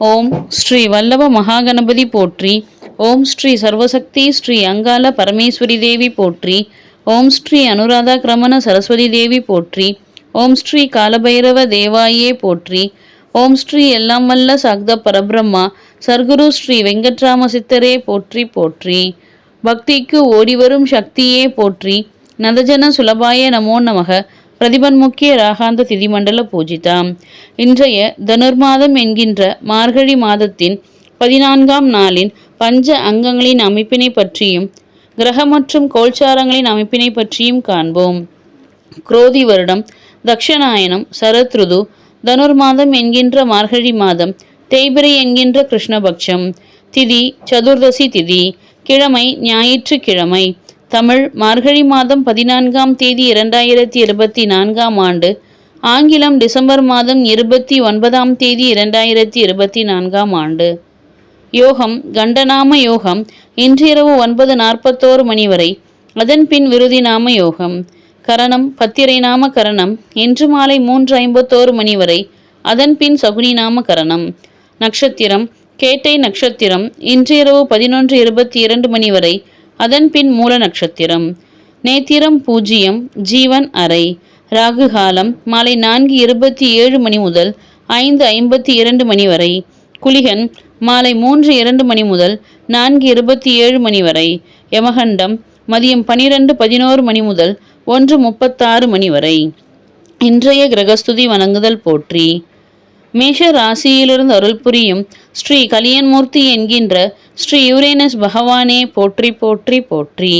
ஓம் ஸ்ரீ வல்லவ மகாகணபதி போற்றி ஓம் ஸ்ரீ சர்வசக்தி ஸ்ரீ அங்கால பரமேஸ்வரி தேவி போற்றி ஓம் ஸ்ரீ அனுராதா கிரமண சரஸ்வதி தேவி போற்றி ஓம் ஸ்ரீ காலபைரவ தேவாயே போற்றி ஓம் ஸ்ரீ எல்லாம் வல்ல சாக்த பரபிரம்மா சர்க்குரு ஸ்ரீ வெங்கட்ராம சித்தரே போற்றி போற்றி. பக்திக்கு ஓடிவரும் சக்தியே போற்றி நதஜன சுலபாய நமோ நமக. பிரதிபன்முக்கிய ராகாந்த திதிமண்டல பூஜிதாம் இன்றைய தனுர்மாதம் என்கின்ற மார்கழி மாதத்தின் பதினான்காம் நாளின் பஞ்ச அங்கங்களின் அமைப்பினை பற்றியும் கிரக மற்றும் கோல்சாரங்களின் அமைப்பினை பற்றியும் காண்போம். குரோதி வருடம் தக்ஷநாயனம் சரத்ருது தனுர்மாதம் என்கின்ற மார்கழி மாதம் தேய்பிரை என்கின்ற கிருஷ்ணபக்ஷம். திதி சதுர்தசி திதி கிழமை ஞாயிற்றுக்கிழமை. தமிழ் மார்கழி மாதம் பதினான்காம் தேதி இரண்டாயிரத்தி இருபத்தி நான்காம் ஆண்டு ஆங்கிலம் டிசம்பர் மாதம் இருபத்தி ஒன்பதாம் தேதி இரண்டாயிரத்தி இருபத்தி நான்காம் ஆண்டு. யோகம் கண்டநாம யோகம் இன்றிரவு ஒன்பது நாற்பத்தோரு மணி வரை அதன் பின் விருதி நாம யோகம். கரணம் பத்திரை நாம கரணம் இன்று மாலை மூன்று ஐம்பத்தோரு மணி வரை அதன் பின் சகுனி நாம கரணம். நட்சத்திரம் கேட்டை நட்சத்திரம் இன்றிரவு பதினொன்று இருபத்தி இரண்டு மணி வரை அதன் பின் மூல நட்சத்திரம். நேத்திரம் பூஜ்ஜியம் ஜீவன் அறை. ராகுகாலம் மாலை நான்கு இருபத்தி ஏழு மணி முதல் ஐந்து ஐம்பத்தி இரண்டு மணி வரை. குளிகன் மாலை மூன்று இரண்டு மணி முதல் நான்கு இருபத்தி ஏழு மணி வரை. யமகண்டம் மதியம் பனிரெண்டு பதினோரு மணி முதல் ஒன்று முப்பத்தாறு மணி வரை. இன்றைய கிரகஸ்துதி வணங்குதல் போற்றி. மேஷ ராசியிலிருந்து அருள் புரியும் ஸ்ரீ கலியன்மூர்த்தி என்கின்ற ஸ்ரீ யூரேனஸ் பகவானே போற்றி போற்றி போற்றி.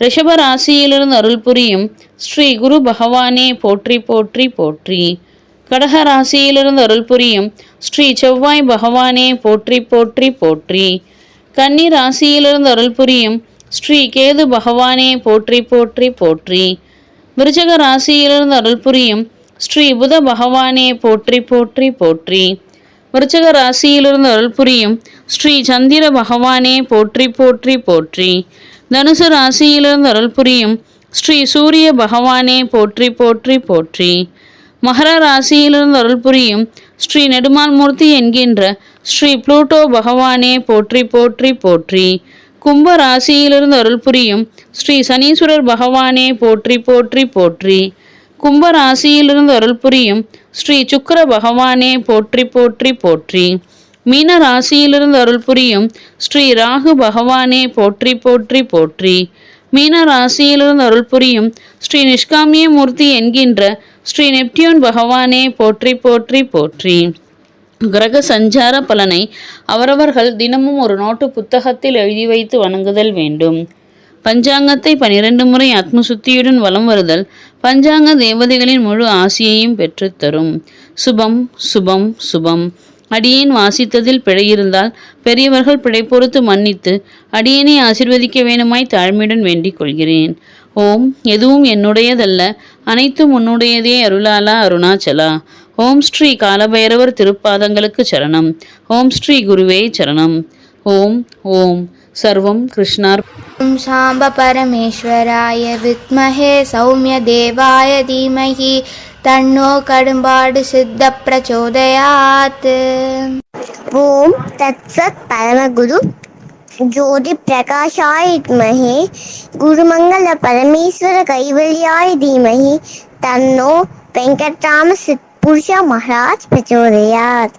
ரிஷப ராசியிலிருந்து அருள் புரியும் ஸ்ரீ குரு பகவானே போற்றி போற்றி போற்றி. கடக ராசியிலிருந்து அருள் புரியும் ஸ்ரீ செவ்வாய் பகவானே போற்றி போற்றி போற்றி. கன்னி ராசியிலிருந்து அருள் புரியும் ஸ்ரீ கேது பகவானே போற்றி போற்றி போற்றி. விருச்சக ராசியிலிருந்து அருள் புரியும் ஸ்ரீ புத பகவானே போற்றி போற்றி போற்றி. விருச்சக ராசியிலிருந்து அருள் புரியும் ஸ்ரீ சந்திர பகவானே போற்றி போற்றி போற்றி. தனுசு ராசியிலிருந்து அருள் புரியும் ஸ்ரீ சூரிய பகவானே போற்றி போற்றி போற்றி. மகர ராசியிலிருந்து அருள் புரியும் ஸ்ரீ நெடுமால் மூர்த்தி என்கின்ற ஸ்ரீ புளூட்டோ பகவானே போற்றி போற்றி போற்றி. கும்ப ராசியிலிருந்து அருள் புரியும் ஸ்ரீ சனீஸ்வரர் பகவானே போற்றி போற்றி போற்றி. கும்பராசியிலிருந்து அருள் புரியும் ஸ்ரீ சுக்கர பகவானே போற்றி போற்றி போற்றி. மீன ராசியிலிருந்து அருள் புரியும் ஸ்ரீ ராகு பகவானே போற்றி போற்றி போற்றி. மீன ராசியிலிருந்து அருள் புரியும் ஸ்ரீ நிஷ்காமிய மூர்த்தி என்கின்ற ஸ்ரீ நெப்டியூன் பகவானே போற்றி போற்றி போற்றி. கிரக சஞ்சார பலனை அவரவர்கள் தினமும் ஒரு நோட்டு புத்தகத்தில் எழுதி வைத்து வணங்குதல் வேண்டும். பஞ்சாங்கத்தை பனிரெண்டு முறை ஆத்மசுத்தியுடன் வலம் வருதல் பஞ்சாங்க தேவதைகளின் முழு ஆசியையும் பெற்றுத்தரும் சுபம் சுபம் சுபம். அடியேன் வாசித்ததில் பிழை இருந்தால் பெரியவர்கள் பிழை பொறுத்து மன்னித்து அடியேனை ஆசிர்வதிக்க வேணுமாய் தாழ்மையுடன் வேண்டிக் கொள்கிறேன். ஓம் எதுவும் என்னுடையதல்ல அனைத்தும் உன்னுடையதே அருளாலா அருணாச்சலா. ஓம் ஸ்ரீ காலபைரவர் திருப்பாதங்களுக்கு சரணம். ஓம் ஸ்ரீ குருவே சரணம். ஓம் ஓம். सर्वं कृष्णार्पणं शाम्बपरमेश्वराय विद्महे सौम्यदेवाय धीमहि तन्नो कडुम्बाडु सिद्धप्रचोदयात् ॐ तत्सत् परमगुरु ज्योतिप्रकाशाय विद्महे गुरुमङ्गलपरमेश्वरकैवल्याय धीमहि तन्नो वेङ्कटरामसिद्धपुरुषमहाराज प्रचोदयात्